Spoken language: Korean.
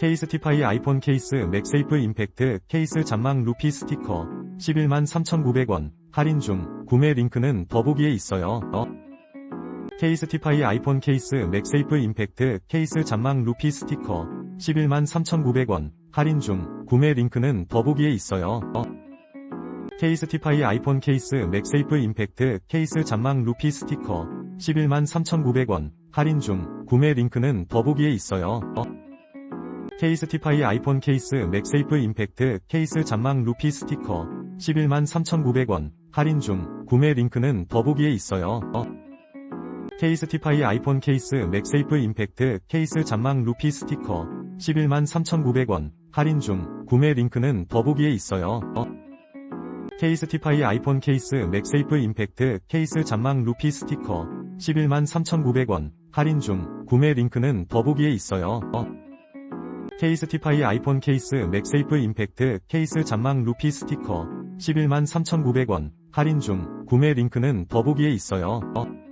케이스티파이 아이폰 케이스 맥세이프 임팩트 케이스 잔망 루피 스티커 11만 3,900원 할인 중 구매 링크는 더보기에 있어요. 어. 케이스티파이 아이폰 케이스 맥세이프 임팩트 케이스 잔망 루피 스티커 11만 3,900원 할인 중 구매 링크는 더보기에 있어요. 어. 케이스티파이 아이폰 케이스 맥세이프 임팩트 케이스 잔망 루피 스티커 11만 3,900원 할인 중 구매 링크는 더보기에 있어요. 어. 케이스티파이 아이폰 케이스 맥세이프 임팩트 케이스 잔망 루피 스티커 11만 3,900원 할인 중 구매 링크는 더보기에 있어요. 어. 케이스티파이 아이폰 케이스 맥세이프 임팩트 케이스 잔망 루피 스티커 11만 3,900원 할인 중 구매 링크는 더보기에 있어요. 어. 케이스티파이 아이폰 케이스 맥세이프 임팩트 케이스 잔망 루피 스티커 11만 3,900원 할인 중 구매 링크는 더보기에 있어요. 어. 케이스티파이 아이폰 케이스 맥세이프 임팩트 케이스 잔망 루피 스티커 11만 3,900원 할인 중 구매 링크는 더보기에 있어요. 어.